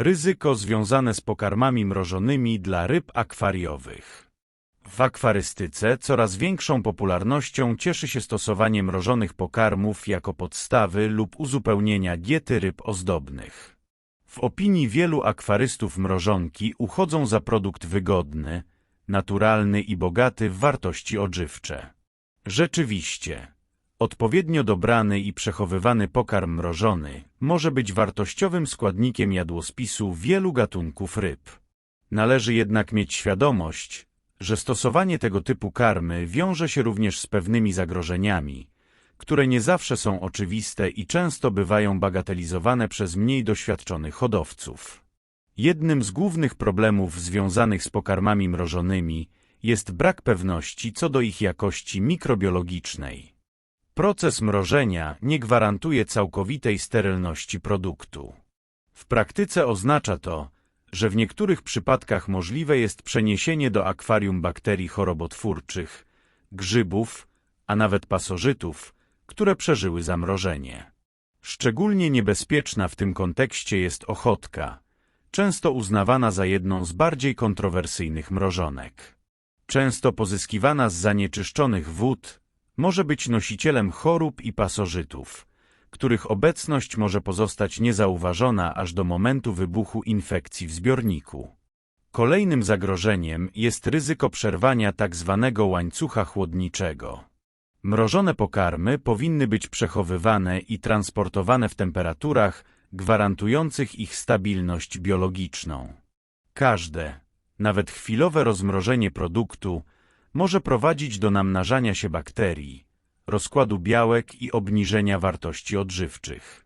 Ryzyko związane z pokarmami mrożonymi dla ryb akwariowych. W akwarystyce coraz większą popularnością cieszy się stosowanie mrożonych pokarmów jako podstawy lub uzupełnienia diety ryb ozdobnych. W opinii wielu akwarystów mrożonki uchodzą za produkt wygodny, naturalny i bogaty w wartości odżywcze. Rzeczywiście, odpowiednio dobrany i przechowywany pokarm mrożony może być wartościowym składnikiem jadłospisu wielu gatunków ryb. Należy jednak mieć świadomość, że stosowanie tego typu karmy wiąże się również z pewnymi zagrożeniami, które nie zawsze są oczywiste i często bywają bagatelizowane przez mniej doświadczonych hodowców. Jednym z głównych problemów związanych z pokarmami mrożonymi jest brak pewności co do ich jakości mikrobiologicznej. Proces mrożenia nie gwarantuje całkowitej sterylności produktu. W praktyce oznacza to, że w niektórych przypadkach możliwe jest przeniesienie do akwarium bakterii chorobotwórczych, grzybów, a nawet pasożytów, które przeżyły zamrożenie. Szczególnie niebezpieczna w tym kontekście jest ochotka, często uznawana za jedną z bardziej kontrowersyjnych mrożonek. Często pozyskiwana z zanieczyszczonych wód, może być nosicielem chorób i pasożytów, których obecność może pozostać niezauważona aż do momentu wybuchu infekcji w zbiorniku. Kolejnym zagrożeniem jest ryzyko przerwania tzw. Tak łańcucha chłodniczego. Mrożone pokarmy powinny być przechowywane i transportowane w temperaturach gwarantujących ich stabilność biologiczną. Każde, nawet chwilowe rozmrożenie produktu może prowadzić do namnażania się bakterii, rozkładu białek i obniżenia wartości odżywczych.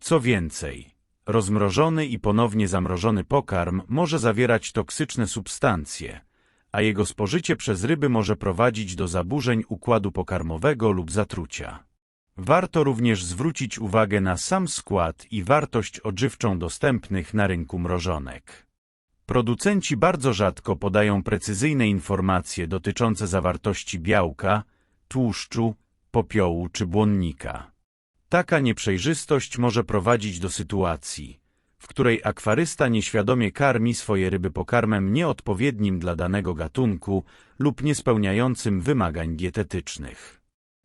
Co więcej, rozmrożony i ponownie zamrożony pokarm może zawierać toksyczne substancje, a jego spożycie przez ryby może prowadzić do zaburzeń układu pokarmowego lub zatrucia. Warto również zwrócić uwagę na sam skład i wartość odżywczą dostępnych na rynku mrożonek. Producenci bardzo rzadko podają precyzyjne informacje dotyczące zawartości białka, tłuszczu, popiołu czy błonnika. Taka nieprzejrzystość może prowadzić do sytuacji, w której akwarysta nieświadomie karmi swoje ryby pokarmem nieodpowiednim dla danego gatunku lub niespełniającym wymagań dietetycznych.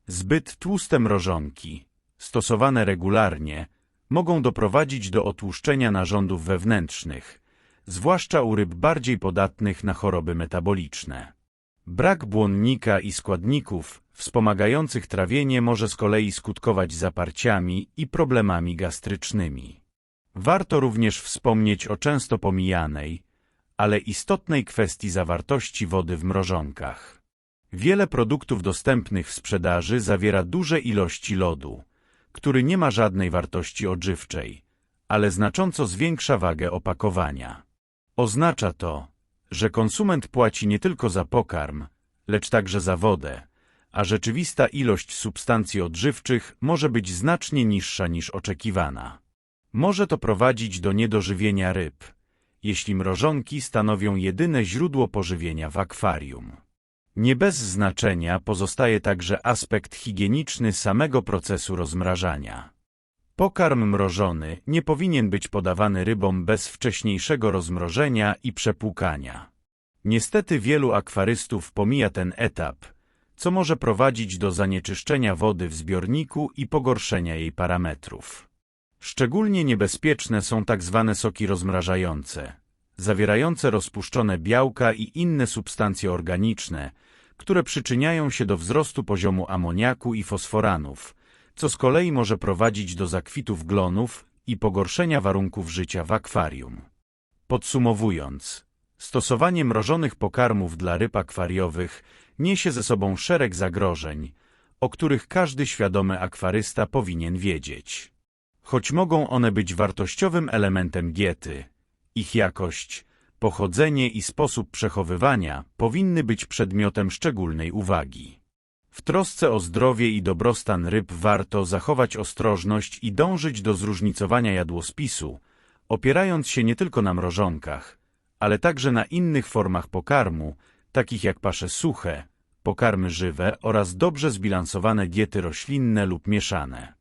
Zbyt tłuste mrożonki, stosowane regularnie, mogą doprowadzić do otłuszczenia narządów wewnętrznych, zwłaszcza u ryb bardziej podatnych na choroby metaboliczne. Brak błonnika i składników wspomagających trawienie może z kolei skutkować zaparciami i problemami gastrycznymi. Warto również wspomnieć o często pomijanej, ale istotnej kwestii zawartości wody w mrożonkach. Wiele produktów dostępnych w sprzedaży zawiera duże ilości lodu, który nie ma żadnej wartości odżywczej, ale znacząco zwiększa wagę opakowania. Oznacza to, że konsument płaci nie tylko za pokarm, lecz także za wodę, a rzeczywista ilość substancji odżywczych może być znacznie niższa niż oczekiwana. Może to prowadzić do niedożywienia ryb, jeśli mrożonki stanowią jedyne źródło pożywienia w akwarium. Nie bez znaczenia pozostaje także aspekt higieniczny samego procesu rozmrażania. Pokarm mrożony nie powinien być podawany rybom bez wcześniejszego rozmrożenia i przepłukania. Niestety wielu akwarystów pomija ten etap, co może prowadzić do zanieczyszczenia wody w zbiorniku i pogorszenia jej parametrów. Szczególnie niebezpieczne są tak zwane soki rozmrażające, zawierające rozpuszczone białka i inne substancje organiczne, które przyczyniają się do wzrostu poziomu amoniaku i fosforanów, co z kolei może prowadzić do zakwitów glonów i pogorszenia warunków życia w akwarium. Podsumowując, stosowanie mrożonych pokarmów dla ryb akwariowych niesie ze sobą szereg zagrożeń, o których każdy świadomy akwarysta powinien wiedzieć. Choć mogą one być wartościowym elementem diety, ich jakość, pochodzenie i sposób przechowywania powinny być przedmiotem szczególnej uwagi. W trosce o zdrowie i dobrostan ryb warto zachować ostrożność i dążyć do zróżnicowania jadłospisu, opierając się nie tylko na mrożonkach, ale także na innych formach pokarmu, takich jak pasze suche, pokarmy żywe oraz dobrze zbilansowane diety roślinne lub mieszane.